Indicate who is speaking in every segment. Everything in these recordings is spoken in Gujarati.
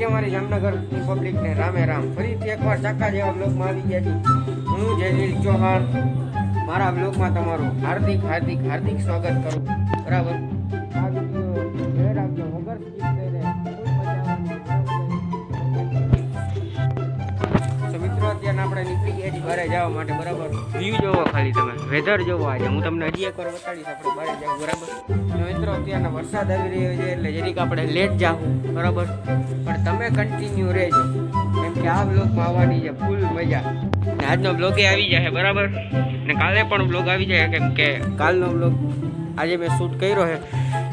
Speaker 1: કે મારી જામનગરની પબ્લિકને રામે રામ. ફરીથી એકવાર ચાકા જેવા બ્લોગમાં આવી ગયા છે. હું જયલીલ ચૌહાણ. મારા બ્લોગમાં તમારું હાર્દિક હાર્દિક હાર્દિક સ્વાગત કરું. બરાબર? નીકળી બહાર જવા માટે બરાબર. વ્યૂ જોવો ખાલી તમે. વેધર જોવો આજે. હું તમને હજી એકવાર બતાડીશ આપણે બહાર જાવ બરાબર? મિત્રો અત્યારના વરસાદ આવી રહ્યો છે એટલે જરીક આપણે લેટ જાવું બરાબર? પણ તમે કન્ટિન્યુ રહેજો. કેમ કે આ બ્લોગમાં આવવાની છે ફૂલ મજા. ને આજનો બ્લોગે આવી જશે બરાબર? ને કાલે પણ બ્લોગ આવી જાય કેમ કે કાલનો બ્લોગ આજે મેં શૂટ કર્યો છે.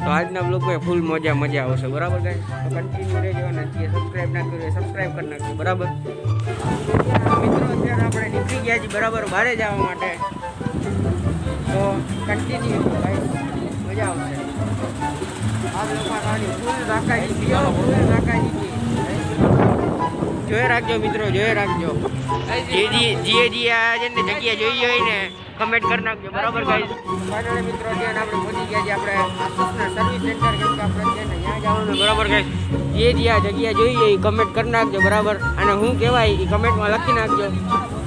Speaker 1: તો આજના બ્લોગમાં ફૂલ મજા મજા આવશે બરાબર ગાઈસ તો કન્ટિન્યુ રહેજો અને જે સબસ્ક્રાઇબ ના કર્યું સબસ્ક્રાઇબ કરી નાખજો બરાબર? મિત્રો, અત્યારે આપણે નીકળી ગયા છીએ બરાબર બહારે જવા માટે. તો કન્ટિન્યુ ભાઈ, મજા આવશે. આ બ્લોગમાં ખાલી ફૂલ રાખાજી પીઓ ફૂલ રાખાજી જોઈ રાખજો મિત્રો, જોઈ રાખજો. જે જે જે આ છે ને, જગ્યા જોઈ હોય ને કમેન્ટ કરી નાખજો. બરાબર ગાઈસ ફાઇનલી મિત્રો ત્યાં આપણે પહોંચી ગયા છીએ આપણે આસુસના સર્વિસ સેન્ટર કેમ કે આપણે છે ને ત્યાં જવાનું બરાબર ગાઈસ જે જે આ જગ્યા જોઈએ એ કમેન્ટ કરી નાખજો બરાબર? અને હું કહેવાય એ કમેન્ટમાં લખી નાખજો.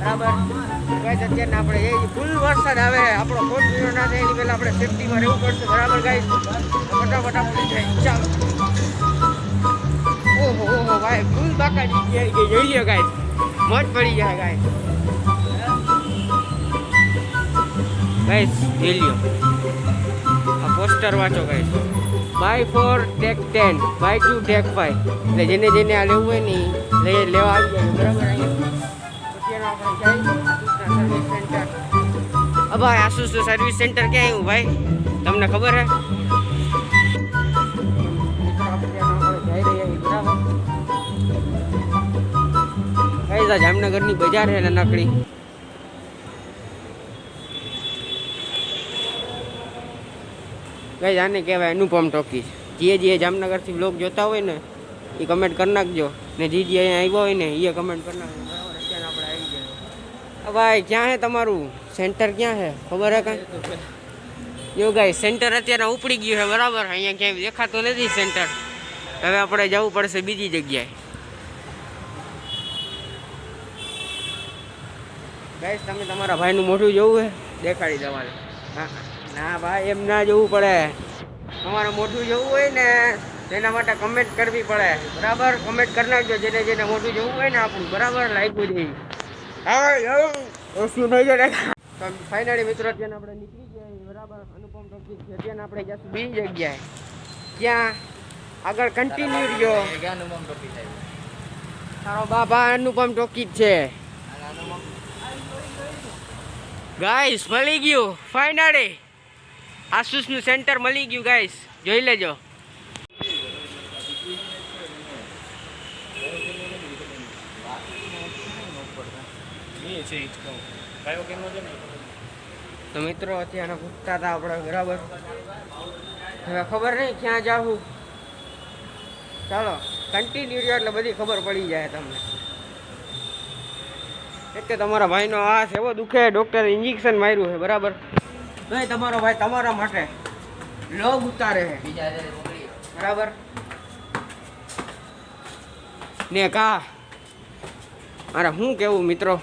Speaker 1: બરાબર? ગાઈસ અત્યારે આપણે એ ફૂલ વરસાદ આવે આપણો કોટ પીરો ના થાય એની પહેલાં આપણે સેફટીમાં રહેવું પડશે. બરાબર ગાઈસ ફટાફટ આપણે જાય ચાલો. ઓહો ઓહો ભાઈ ફૂલ બાકાજી ગયા કે જોઈ લ્યો ગાઈસ મોજ પડી જાય ગાઈસ ગાઈસ જોઈ આ પોસ્ટર વાંચો guys by four take ten by two take five એટલે જેને જેને આ લેવું હોય ને લઈ લેવા આવી જાય, બરાબર? અહીંયા આપણે સર્વિસ સેન્ટર સર્વિસ સેન્ટર ક્યાં આવ્યું, ભાઈ? તમને ખબર હે? જામનગરની બજાર છે નાનકડી. કઈ આને કહેવાય અનુપમ ટોકીસ જે જે જામનગરથી બ્લોગ જોતા હોય ને એ કમેન્ટ કરી નાખજો. ને જે જે અહીંયા આવ્યો હોય ને એ કમેન્ટ કરી નાખજો. બરાબર અત્યારે આપણે આવી ગયા ભાઈ ક્યાં હે તમારું? સેન્ટર ક્યાં છે ખબર હે કાંઈ? જો ગાઈ સેન્ટર અત્યારે ઉપડી ગયું છે બરાબર? અહીંયા ક્યાંય દેખાતું નથી સેન્ટર હવે આપણે જવું પડશે બીજી જગ્યાએ. ગાઈસ તમે તમારા ભાઈનું મોઢું જોવું છે દેખાડી દેવાનું હા. ના ભાઈ એમ ના જવું પડે. તમારે મોઢું જવું હોય ને તેના માટે કમેન્ટ કરવી પડે. બરાબર? કમેન્ટ કરી નાખજો જેને જેને મોઢું જવું હોય ને આપણું. બરાબર? લાગ્યું જઈ હા ઓછું નહીં જાય તો ફાઇનલી મિત્રો ત્યાં આપણે નીકળી ગયા બરાબર? અનુપમ ટોકીઝ છે. ત્યાં આપણે જશું બીજી જગ્યાએ ત્યાં આગળ કન્ટિન્યુ રહ્યો. તારો બાપા અનુપમ ટોકીજ છે. ગાઈસ મળી ગયું. ફાઇનલી આસુસનું સેન્ટર મળી ગયું ગાઈસ જોઈ લેજો. તો મિત્રો, અત્યારે પૂછતા હતા આપણે, બરાબર? હવે ખબર નહીં ક્યાં જાવું ચાલો કન્ટિન્યુ રહ્યો એટલે બધી ખબર પડી જાય તમને. કે તમારા ભાઈનો હાથ એવો દુખે ડૉક્ટરે ઇન્જેક્શન માર્યું છે, બરાબર? નહીં તમારો ભાઈ તમારા માટે લોગ ઉતારે છે. બરાબર? ને કા? મારે શું કેવું મિત્રો?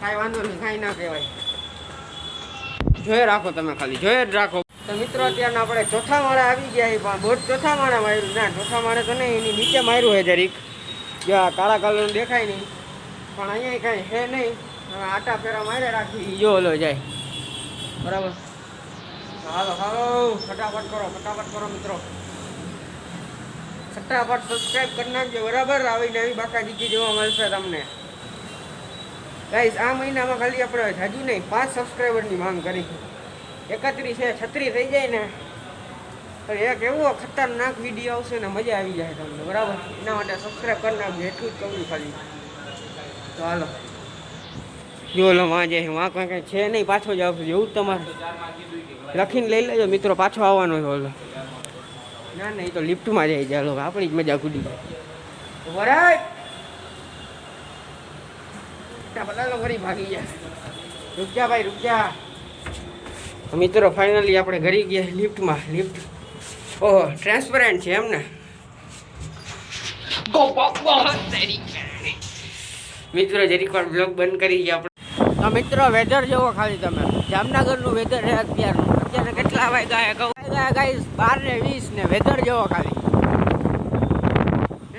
Speaker 1: કાંઈ વાંધો નહીં કાંઈ ના કહેવાય. જોઈ રાખો તમે ખાલી જોઈ જ રાખો. તો મિત્રો અત્યારે આપણે ચોથા માળે આવી ગયા પણ બોટ ચોથા માળે માર્યું ના ચોથા માળે તો નહીં એની નીચે માર્યું છે જરીક. જો આ કાળા કલરનું દેખાય નહીં. પણ અહીંયા કાંઈ છે નહીં. આટા ફેરા મારે રાખી જો ઓલો જાય. બરાબર. હાલો હાલો, ફટાફટ કરો ફટાફટ કરો મિત્રો. ફટાફટ સબસ્ક્રાઇબ કરી નાખજો, બરાબર? આવી નવી બાકાજીકી જોવા મળશે તમને. ગાઈસ આ મહિનામાં ખાલી આપણે હજુ નહીં, પાંચ સબસ્ક્રાઈબરની માંગ કરી. એકત્રીસ છે છત્રીસ થઈ જાય ને, તો એક એવો ખતરનાક વીડિયો આવશે ને મજા આવી જાય તમને, બરાબર? એના માટે સબસ્ક્રાઈબ કરી નાખજો, એટલું જ કહું ખાલી. હાલો. જો વાં જાય વાં કંઈ કાંઈ છે નહીં પાછો જ જેવું જ તમારે લખીને લઈ લેજો મિત્રો પાછો આવવાનો છે ઓલો ના ના એ તો લિફ્ટમાં જાય ચાલો આપણી જ મજા કૂદી વરાય ભાગી ગયા રૂક ભાઈ રૂક મિત્રો ફાઇનલી આપણે ઘરે ગયા લિફ્ટમાં લિફ્ટ ઓહો ટ્રાન્સપરન્ટ છે એમને મિત્રો જરીક વાર બ્લોગ બંધ કરી ગયા તો મિત્રો વેધર જોવો ખાલી તમે. જામનગરનું વેધર છે અત્યારનું. અત્યારે કેટલા વાગ્યા ગયા વાગ્યા ગાઈસ બાર ને વીસ ને. વેધર જોવો ખાલી.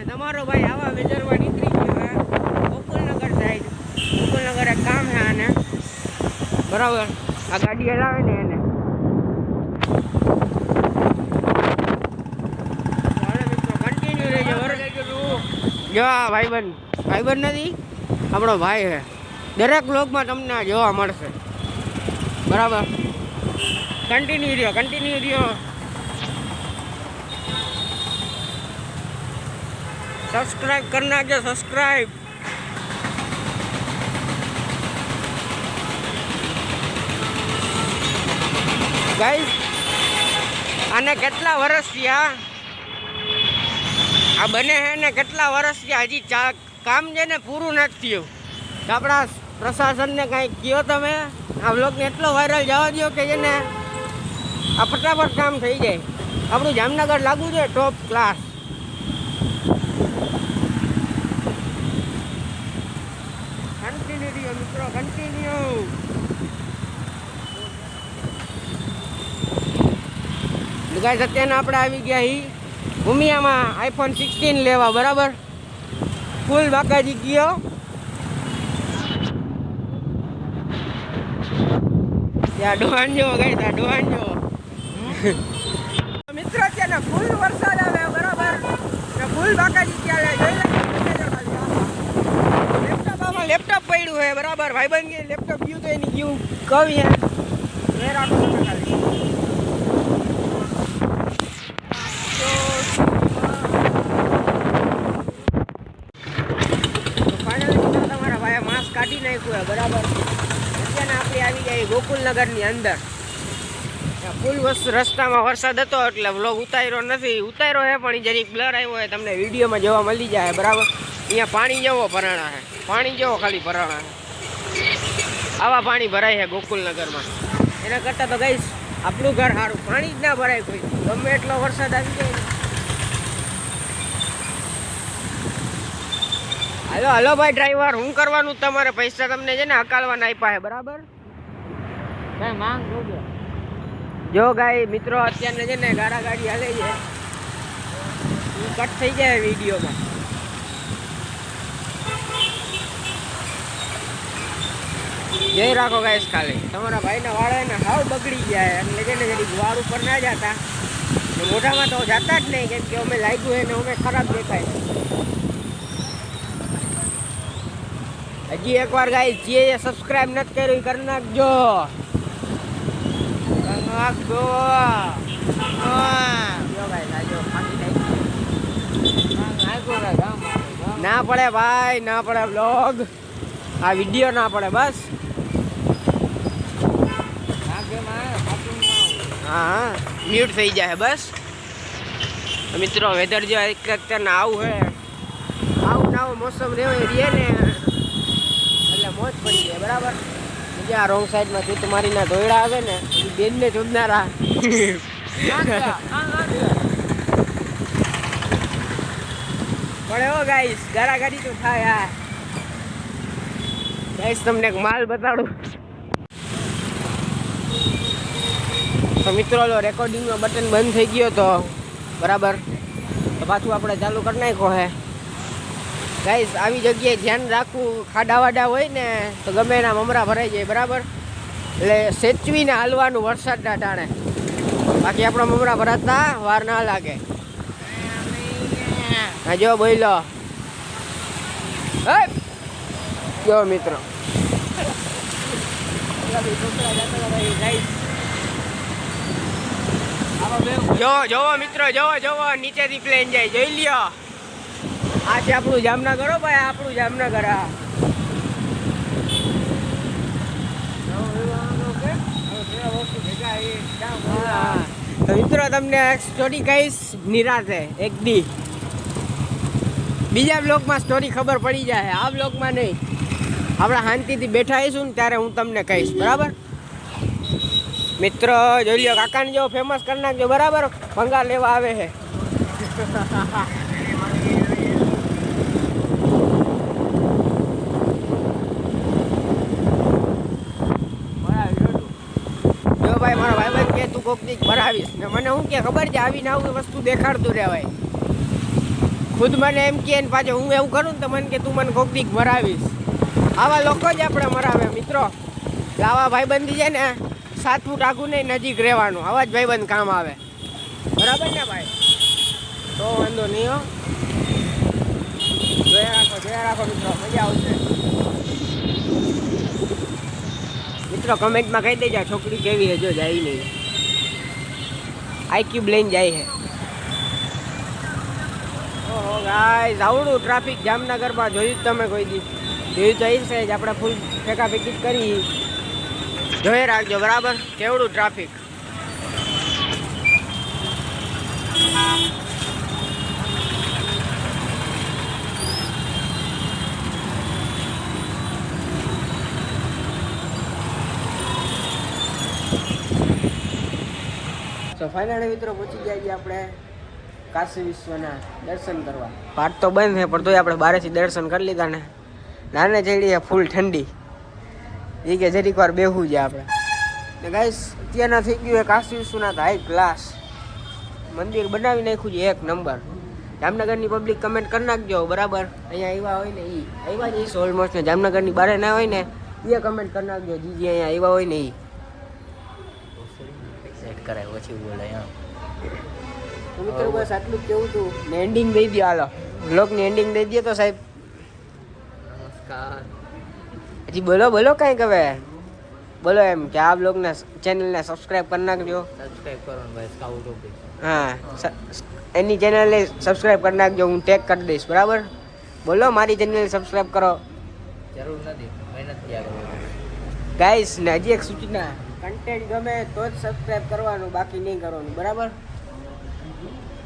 Speaker 1: તમારો ભાઈ આવા વેધરમાં નીકળી ગયો હે. ગોકુલનગર સાઈડ ગોકુલનગર એક કામ છે આને. બરાબર. આ ગાડી હલાવે ને એને. કન્ટિન્યુ રહેજો બરાબર? જો ભાઈબંધ. ભાઈબંધ નથી? આપણો ભાઈ છે. દરેક બ્લોગમાં તમને જોવા મળશે. બરાબર? કન્ટિન્યુ રહ્યો કન્ટિન્યુ રહ્યો. સબસ્ક્રાઇબ કરી નાખજો સબસ્ક્રાઈબ ગાઈસ આને કેટલા વર્ષ થયા? આ બને છે ને કેટલા વર્ષ થયા? હજી કામ છે ને પૂરું નથી થયું. આપણા પ્રશાસનને કાંઈ કહો તમે? આ બ્લોગને એટલો વાયરલ જવા દો કે જેને આ ફટાફટ કામ થઈ જાય. આપણું જામનગર લાગુ છે ટોપ ક્લાસ કન્ટિન્યુ મિત્રો કન્ટિન્યુ ગાઈસ અત્યારના આપણે આવી ગયા હી ભૂમિયામાં આઈફોન સિક્સટીન લેવા, બરાબર? ફૂલ બાકાજી ગયો. ત્યાં ડોહાન જો ગઈ ત્યાં ડોહાન મિત્ર મિત્રો અત્યારના ફૂલ વરસાદ આવે બરાબર. ફૂલ બાકાજી ત્યાં જોઈ લે લેપટોપ પડ્યું હોય, બરાબર. ભાઈબંધ કે લેપટોપ ગયું તો એની ગયું. કવિ હે ખાલી. તો તમારા ભાઈ માસ્ક કાઢી નાખ્યું બરાબર. આવી ગોકુલનગરની અંદર. ફૂલ વસ્તુ રસ્તામાં વરસાદ હતો એટલે વ્લોગ ઉતાર્યો નથી. ઉતાર્યો છે પણ જરીક બ્લર આવ્યો હોય તમને વિડીયોમાં જોવા મળી જાય બરાબર? અહીંયા પાણી જેવો ભરાણા છે પાણી જેવો ખાલી ભરાણા છે આવા પાણી ભરાય છે ગોકુલનગરમાં. એના કરતાં તો ગઈશ આપણું ઘર સારું. પાણી જ ના ભરાય કોઈ. ગમે એટલો વરસાદ આવી જાય હલો, હાલો ભાઈ ડ્રાઈવર હું કરવાનું? તમારે પૈસા તમને છે ને હકાલવાના આપ્યા છે બરાબર? કઈ માંગ જોજો જો ગાય મિત્રો, અત્યારને છે ને ગાડા ગાડી હાલે છે. ઈ કટ થઈ જાય વિડીયોમાં. જય રાખો ગાઈસ ખાલી. તમારા ભાઈના વાળા એને હાવ બગડી જાય એટલે છે ને જરીક વાળ ઉપર ના જતા. ને મોઢામાં તો જતા જ નહીં, કેમ કે અમે લાગ્યું એને અમે ખરાબ દેખાય. હજી એકવાર ગાઈસ, જે સબસ્ક્રાઇબ નથી કર્યું એ કરી નાખજો. જો ના પડે ભાઈ, ના પડે બ્લોગ આ વીડિયો ના પડે, બસ. હા મ્યુટ થઈ જાય, બસ. મિત્રો વેધર જો એક અત્યારના આવું હે. આવું ના આવું, મોસમ રહ્યો એ રહે ને. એટલે મોજ પડી જાય, બરાબર? આ રોંગ સાઈડમાં તમારી મારીના ધોયડા આવે ને એ બેનને ચૂંટનારા પણ એવો ગાઈસ ગાડી તો થાય આ ગાઈસ તમને એક માલ બતાડું. તો મિત્રો લો રેકોર્ડિંગનો બટન બંધ થઈ ગયો તો, બરાબર. તો પાછું આપણે ચાલુ કરી નાખ્યો હે. ગાઈસ આવી જગ્યાએ ધ્યાન રાખવું ખાડા વાડા હોય ને, તો ગમે એના મમરા ભરાઈ જાય, બરાબર? એટલે સેચવીને હાલવાનું વરસાદના ટાણે. બાકી આપણા મમરા ભરાતા, વાર ના લાગે. હા, જો બોલો જો મિત્રો. જો, જોવો મિત્રો, જોવો જોવો, નીચેથી પ્લેન જાય, જોઈ લ્યો. આ છે આપણું જામનગર હો ભાઈ આ આપણું જામનગર આ હા. તો મિત્રો, તમને એક સ્ટોરી કહીશ નિરાતે, એક દી. બીજા બ્લોગમાં સ્ટોરી ખબર પડી જાય, આ બ્લોગમાં નહીં. આપણે શાંતિથી બેઠા આવીશું ને ત્યારે હું તમને કહીશ, બરાબર? મિત્રો, જોઈ લ્યો, કાકાને જેવો ફેમસ કરી નાખજો, બરાબર? ભંગાર લેવા આવે છે. ભાઈ, મારો ભાઈબંધ કે, તું કોક દીક ભરાવીશ. ને મને શું કે, ખબર છે, આવીને આવું વસ્તુ દેખાડતું રહેવાય. ખુદ મને એમ કે પાછું, હું એવું કરું ને તો મને કે, તું મને કોક દીક ભરાવીશ. આવા લોકો જ આપણે મરાવે, મિત્રો. આવા ભાઈબંધી છે ને સાત ફૂટ આખું નહીં, નજીક રહેવાનું. આવા જ ભાઈબંધ કામ આવે. બરાબર ને ભાઈ? તો વાંધો નહીં હો. જોયા રાખો જોયા રાખો, મિત્રો. મજા આવશે. મિત્રો કમેન્ટમાં કહી દેજો, આ છોકરી કેવી છે જો જાય નહીં. આઈક્યુબ લઈને જાય છે ઓહો ગાઈસ આવડું ટ્રાફિક જામનગરમાં જોયું જ તમે કોઈ દી જોયું તો એ છે, જ આપણે ફૂલ ફેંકા ફેંકી જ કરી. જોઈ રાખજો, બરાબર? કેવડું ટ્રાફિક તો ફાઇનલી મિત્રો પહોંચી ગયા છીએ આપણે કાશી વિશ્વના દર્શન કરવા. પાટ તો બંધ છે, પણ તોય આપણે બારેથી દર્શન કરી લીધા ને. નાને છે ફૂલ ઠંડી. એ કે જરીક વાર બેહવું છે આપણે. ને ગાઈસ અત્યારના થઈ ગયું છે કાશી વિશ્વનાથ હાઈ ક્લાસ મંદિર બનાવી નાખ્યું છે એક નંબર. જામનગરની પબ્લિક કમેન્ટ કરી નાખજો, બરાબર? અહીંયા આવ્યા હોય ને એ આવ્યા જ ઓલમોસ્ટ જામનગરની બારે ના હોય ને એ કમેન્ટ કરી નાખજો, જીજી અહીંયા આવ્યા હોય ને એ
Speaker 2: કરાય ઓછી બોલે એમ.
Speaker 1: તો મિત્રો બસ આટલું કેવું હતું ને એન્ડિંગ દઈ દે હાલો. બ્લોગની એન્ડિંગ દઈ દે તો સાહેબ.
Speaker 2: નમસ્કાર.
Speaker 1: હજી બોલો બોલો કાંઈક હવે. બોલો એમ કે આ બ્લોગને ચેનલને સબસ્ક્રાઇબ કરી નાખજો.
Speaker 2: સબસ્ક્રાઇબ કરો ભાઈ સ્કાઉટ ઓફિસ
Speaker 1: હા એની ચેનલને સબસ્ક્રાઇબ કરી નાખજો હું ટેગ કરી દઈશ બરાબર? બોલો મારી ચેનલને સબસ્ક્રાઈબ કરો.
Speaker 2: જરૂર નથી મહેનત
Speaker 1: ગાઈસ ને હજી એક સૂચના. કન્ટેન્ટ ગમે તો જ સબસ્ક્રાઈબ કરવાનું, બાકી નહીં કરવાનું, બરાબર?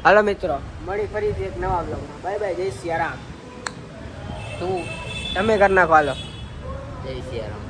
Speaker 1: હાલો મિત્રો, મળી ફરીથી એક નવા બ્લોગમાં બાય બાય, જય સિયારામ. તું તમે કરી નાખો, હાલો.
Speaker 2: જય સિયારામ.